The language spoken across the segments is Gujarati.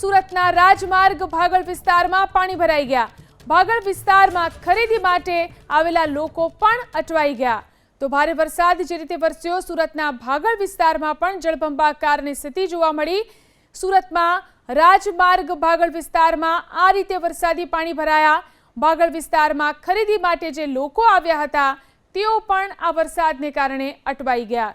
સુરતના રાજમાર્ગ ભાગળ વિસ્તારમાં પાણી ભરાઈ ગયા. ભાગળ વિસ્તારમાં ખરીદી માટે આવેલા લોકો પણ અટવાઈ ગયા. તો ભારે વરસાદ જે રીતે વરસ્યો, સુરતના ભાગળ વિસ્તારમાં પણ જળબંબાકારની સ્થિતિ જોવા મળી. સુરતમાં રાજમાર્ગ ભાગળ વિસ્તારમાં આ રીતે વરસાદી પાણી ભરાયા. ભાગળ વિસ્તારમાં ખરીદી માટે જે લોકો આવ્યા હતા, તેઓ પણ આ વરસાદને કારણે અટવાઈ ગયા.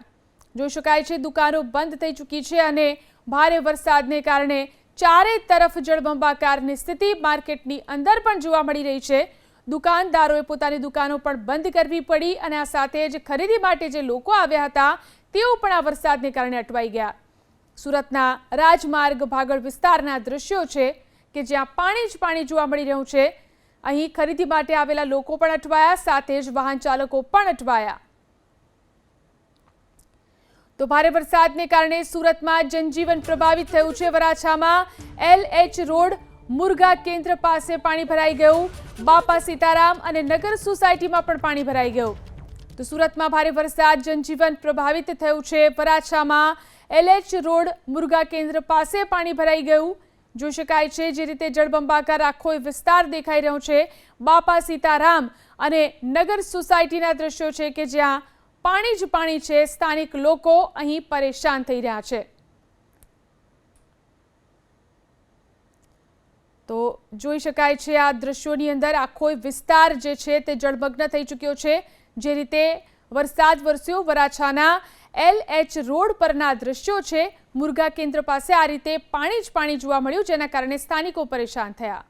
જોઈ શકાય છે, દુકાનો બંધ થઈ ચૂકી છે અને ભારે વરસાદને કારણે ચારે તરફ જળબંબાકારની સ્થિતિ માર્કેટની અંદર પણ જોવા મળી રહી છે. દુકાનદારોએ પોતાની દુકાનો પણ બંધ કરવી પડી અને આ સાથે જ ખરીદી માટે જે લોકો આવ્યા હતા, તેઓ પણ આ વરસાદને કારણે અટવાઈ ગયા. સુરતના રાજમાર્ગ ભાગળ વિસ્તારના દ્રશ્યો છે કે જ્યાં પાણી જ પાણી જોવા મળી રહ્યું છે. અહીં ખરીદી માટે આવેલા લોકો પણ અટવાયા, સાથે જ વાહન ચાલકો પણ અટવાયા. તો ભારે વરસાદને કારણે સુરતમાં જનજીવન પ્રભાવિત થયું છે. વરાછામાં એલ એચ રોડ મુરગા કેન્દ્ર પાસે પાણી ભરાઈ ગયું. બાપા સીતારામ અને નગર સોસાયટીમાં પણ પાણી ભરાઈ ગયું. તો સુરતમાં ભારે વરસાદ, જનજીવન પ્રભાવિત થયું છે. વરાછામાં એલએચ રોડ મુરગા કેન્દ્ર પાસે પાણી ભરાઈ ગયું. જોઈ શકાય છે જે રીતે જળબંબાકાર આખો વિસ્તાર દેખાઈ રહ્યો છે. બાપા સીતારામ અને નગર સોસાયટીના દ્રશ્યો છે કે જ્યાં પાણી જ પાણી છે. સ્થાનિક લોકો અહીં પરેશાન થઈ રહ્યા છે. તો જોઈ શકાય છે આ દ્રશ્યોની અંદર આખો વિસ્તાર જે છે તે જળમગ્ન થઈ ચૂક્યો છે. જે રીતે વરસાદ વરસ્યો વરાછાના એલ એચ રોડ પરના દ્રશ્યો છે. મુરગા કેન્દ્ર પાસે આ રીતે પાણી જ પાણી જોવા મળ્યું, જેના કારણે સ્થાનિકો પરેશાન થયા.